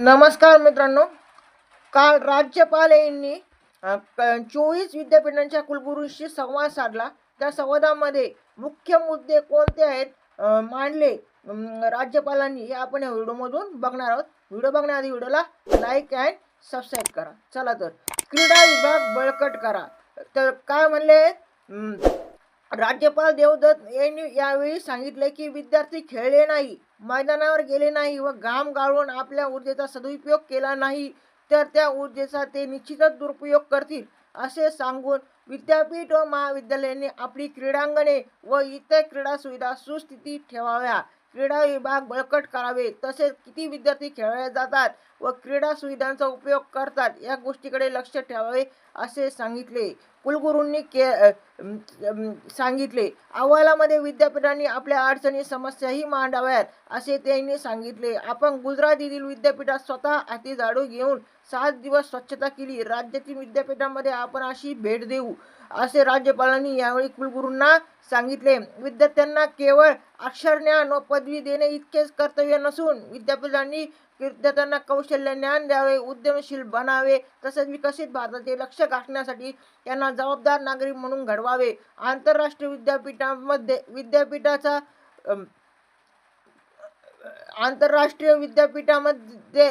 नमस्कार मित्रांनो. काल राज्यपाल यांनी क- चोवीस विद्यापीठांच्या कुलगुरूंशी संवाद साधला. त्या संवादामध्ये मुख्य मुद्दे कोणते आहेत मांडले राज्यपालांनी हे आपण या व्हिडिओमधून बघणार आहोत. व्हिडिओ बघण्याआधी व्हिडिओला लाईक अँड सबस्क्राईब करा. चला तर क्रीडा विभाग बळकट करा. तर काय म्हणले राज्यपाल देवदत्त यांनी यावेळी सांगितले की विद्यार्थी खेळले नाही मैदानावर गेले नाही व घाम गाळून आपल्या ऊर्जेचा सदुपयोग केला नाही तर त्या ऊर्जेचा ते निश्चितच दुरुपयोग करतील असे सांगून विद्यापीठ व महाविद्यालयांनी आपली क्रीडांगणे व इतर क्रीडा सुविधा सुस्थितीत ठेवाव्या. क्रीडा विभाग बळकट करावे. तसेच किती विद्यार्थी खेळले जातात व क्रीडा सुविधांचा उपयोग करतात या गोष्टीकडे लक्ष ठेवावे असे सांगितले. कुलगुरूंनी के सांगितले. अहवालामध्ये विद्यापीठांनी आपल्या अडचणी समस्याही मांडाव्यात असे त्यांनी सांगितले. आपण गुजरात येथील विद्यापीठात स्वतः हाती झाडू घेऊन सात दिवस स्वच्छता केली. राज्यातील विद्यापीठामध्ये आपण अशी भेट देऊ. असे राज्यपालांनी यावेळी कुलगुरूंना सांगितले. विद्यार्थ्यांना केवळ अक्षरज्ञान व पदवी देणे इतकेच कर्तव्य नसून विद्यापीठांनी विद्यार्थ्यांना कौशल्य ज्ञान द्यावे उद्यमशील बनावे तसेच विकसित भारताचे लक्ष्य गाठण्यासाठी त्यांना जबाबदार नागरिक म्हणून घडवावे. आंतरराष्ट्रीय विद्यापीठामध्ये विद्यापीठाचा आंतरराष्ट्रीय विद्यापीठामध्ये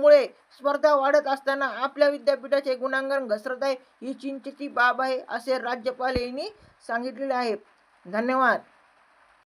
मुळे स्पर्धा वाढत असताना आपल्या विद्यापीठाचे गुणांकन घसरत आहे. ही चिंतेची बाब आहे असे राज्यपाल यांनी सांगितलेले आहे. धन्यवाद.